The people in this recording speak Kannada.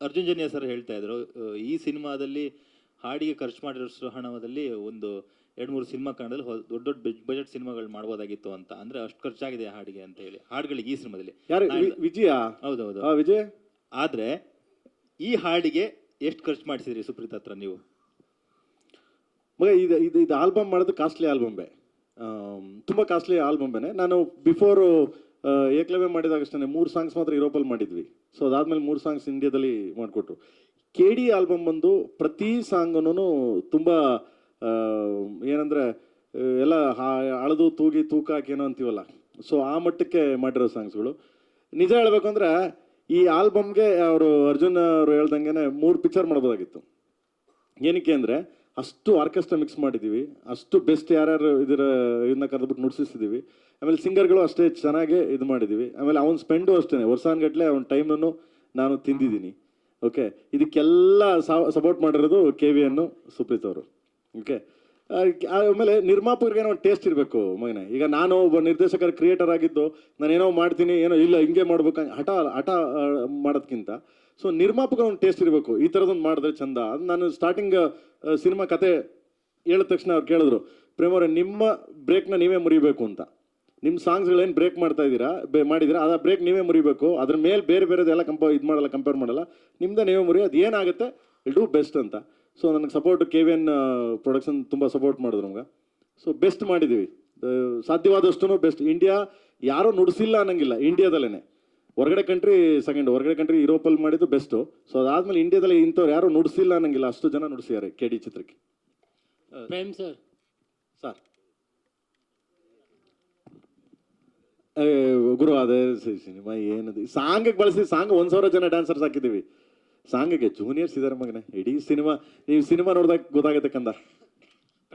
ಅರ್ಜುನ್ ಜನ್ಯ ಸರ್ ಹೇಳ್ತಾ ಇದ್ರು ಈ ಸಿನಿಮಾದಲ್ಲಿ ಹಾಡಿಗೆ ಖರ್ಚು ಮಾಡಿರೋ ಹಣದಲ್ಲಿ ಒಂದು ಎರಡು ಮೂರು ಸಿನಿಮಾ ಕನ್ನಡದಲ್ಲಿ ಹೊ- ದೊಡ್ಡ ದೊಡ್ಡ ಬಜೆಟ್ ಸಿನಿಮಾಗಳು ಮಾಡ್ಬೋದಾಗಿತ್ತು ಅಂತ. ಅಂದ್ರೆ ಅಷ್ಟು ಖರ್ಚಾಗಿದೆ ಹಾಡಿಗೆ ಅಂತ ಹೇಳಿ. ಹಾಡುಗಳಿಗೆ ಈ ಸಿನಿಮಾದಲ್ಲಿ. ವಿಜಯ? ಹೌದೌದು. ಆ, ವಿಜಯ್? ಆದ್ರೆ ಈ ಹಾಡಿಗೆ ಎಷ್ಟು ಖರ್ಚು ಮಾಡಿಸಿದ್ರಿ ಸುಪ್ರೀತ್ ಹತ್ರ ನೀವು? ಮಗ ಇದು ಇದು ಇದು ಆಲ್ಬಮ್ ಮಾಡೋದು ಕಾಸ್ಟ್ಲಿ ಆಲ್ಬಂಬೆ. ತುಂಬ ಕಾಸ್ಟ್ಲಿ ಆಲ್ಬಂಬೇನೆ. ನಾನು ಬಿಫೋರು ಏಕಲವ್ಯ ಮಾಡಿದಾಗ ಅಷ್ಟೇ ಮೂರು ಸಾಂಗ್ಸ್ ಮಾತ್ರ ಯುರೋಪಲ್ಲಿ ಮಾಡಿದ್ವಿ. ಸೊ ಅದಾದ್ಮೇಲೆ ಮೂರು ಸಾಂಗ್ಸ್ ಇಂಡಿಯಾದಲ್ಲಿ ಮಾಡಿಕೊಟ್ರು. ಕೆ ಡಿ ಆಲ್ಬಮ್ ಬಂದು ಪ್ರತಿ ಸಾಂಗನು ತುಂಬ ಏನಂದರೆ ಎಲ್ಲ ಅಳದು, ತೂಗಿ, ತೂಕ ಹಾಕಿ ಏನೋ ಅಂತೀವಲ್ಲ. ಸೊ ಆ ಮಟ್ಟಕ್ಕೆ ಮಾಡಿರೋ ಸಾಂಗ್ಸ್ಗಳು ನಿಜ ಹೇಳ್ಬೇಕು ಅಂದ್ರೆ ಈ ಆಲ್ಬಮ್ಗೆ ಅವರು ಅರ್ಜುನ್ ಅವರು ಹೇಳ್ದಂಗೆ ಮೂರು ಪಿಕ್ಚರ್ ಮಾಡ್ಬೋದಾಗಿತ್ತು. ಏನಕ್ಕೆ ಅಂದರೆ ಅಷ್ಟು ಆರ್ಕೆಸ್ಟ್ರಾ ಮಿಕ್ಸ್ ಮಾಡಿದ್ದೀವಿ. ಅಷ್ಟು ಬೆಸ್ಟ್ ಯಾರ್ಯಾರು ಇದರ, ಇದನ್ನ ಕರೆದ್ಬಿಟ್ಟು ನುಡಿಸಿದ್ದೀವಿ ಆಮೇಲೆ ಸಿಂಗರ್ಗಳು ಅಷ್ಟೇ ಚೆನ್ನಾಗಿ ಇದು ಮಾಡಿದ್ದೀವಿ. ಆಮೇಲೆ ಅವ್ನ ಸ್ಪೆಂಡು ಅಷ್ಟೇ ವರ್ಷಾನ್ಗಟ್ಲೆ ಅವ್ನ ಟೈಮನ್ನು ನಾನು ತಿಂದಿದ್ದೀನಿ. ಓಕೆ? ಇದಕ್ಕೆಲ್ಲ ಸಪೋರ್ಟ್ ಮಾಡಿರೋದು ಕೆ ವಿ ಅನ್ನು ಸುಪ್ರೀತ್ ಅವರು. ಓಕೆ? ಆಮೇಲೆ ನಿರ್ಮಾಪಕರಿಗೆ ಏನೋ ಟೇಸ್ಟ್ ಇರಬೇಕು ಮಗನೆ. ಈಗ ನಾನು ಒಬ್ಬ ನಿರ್ದೇಶಕರ ಕ್ರಿಯೇಟರ್ ಆಗಿದ್ದು ನಾನು ಏನೋ ಮಾಡ್ತೀನಿ, ಏನೋ ಇಲ್ಲ, ಹಿಂಗೆ ಮಾಡ್ಬೇಕು, ಹಠ ಹಠ ಮಾಡೋದಕ್ಕಿಂತ ಸೊ ನಿರ್ಮಾಪಕ ಒಂದು ಟೇಸ್ಟ್ ಇರಬೇಕು. ಈ ಥರದೊಂದು ಮಾಡಿದ್ರೆ ಚಂದ. ನಾನು ಸ್ಟಾರ್ಟಿಂಗ್ ಸಿನಿಮಾ ಕತೆ ಹೇಳಿದ ತಕ್ಷಣ ಅವ್ರು ಕೇಳಿದ್ರು ಪ್ರೇಮವ್ರೆ ನಿಮ್ಮ ಬ್ರೇಕ್ನ ನೀವೇ ಮುರಿಬೇಕು ಅಂತ. ನಿಮ್ಮ ಸಾಂಗ್ಸ್ಗಳೇನು ಬ್ರೇಕ್ ಮಾಡ್ತಾ ಇದ್ದೀರಾ? ಬೇ, ಮಾಡಿದ್ದೀರಾ? ಅದ ಬ್ರೇಕ್ ನೀವೇ ಮುರಿಬೇಕು. ಅದ್ರ ಮೇಲೆ ಬೇರೆ ಬೇರೆದೆಲ್ಲ ಕಂಪ ಇದು ಮಾಡಲ್ಲ ಕಂಪೇರ್ ಮಾಡಲ್ಲ. ನಿಮ್ದೇ ನೀವೇ ಮುರಿ, ಅದು ಏನಾಗುತ್ತೆ? ಇಲ್ ಡೂ ಬೆಸ್ಟ್ ಅಂತ. ಸೊ ನನಗೆ support K V N production ತುಂಬ ಸಪೋರ್ಟ್ ಮಾಡಿದ್ರು ನಮ್ಗೆ. ಸೊ ಬೆಸ್ಟ್ ಮಾಡಿದ್ದೀವಿ ಸಾಧ್ಯವಾದಷ್ಟು ಬೆಸ್ಟ್ ಇಂಡಿಯಾ ಯಾರೂ ನುಡಿಸಿಲ್ಲ ಅನ್ನಂಗಿಲ್ಲ. ಇಂಡಿಯಾದಲ್ಲೇ ಹೊರಗಡೆ ಕಂಟ್ರಿ ಸೆಕೆಂಡ್ ಹೊರಗಡೆ ಕಂಟ್ರಿ ಯುರೋಪಲ್ಲಿ ಮಾಡಿದ್ದು ಬೆಸ್ಟು ಸೊ ಅದಾದ್ಮೇಲೆ ಇಂಡಿಯಾದಲ್ಲಿ ಇಂಥವ್ರು ಯಾರು ನುಡಿಸಿಲ್ಲ ಅನ್ನಂಗಿಲ್ಲ. ಅಷ್ಟು ಜನ ನುಡಿಸಿದ್ದಾರೆ ಕೆ ಡಿ ಚಿತ್ರಕ್ಕೆ. ಪ್ರೇಮ್ ಸರ್ ಸರ್ ಏ, ಗುರು ಅದೇ ಸಿನಿಮಾ ಏನದು? ಸಾಂಗಿಗೆ ಬಳಸಿ ಸಾಂಗ್ ಒಂದ್ ಸಾವಿರ ಜನ ಡ್ಯಾನ್ಸರ್ಸ್ ಹಾಕಿದ್ದೀವಿ. ಸಾಂಗಿಗೆ ಜೂನಿಯರ್ಸ್ ಇದಾರೆ ಮಗನೇ. ಇಡೀ ಸಿನಿಮಾ ನೀವು ಸಿನಿಮಾ ನೋಡಿದಾಗ ಗೊತ್ತಾಗತ್ತೆ ಕಂದ.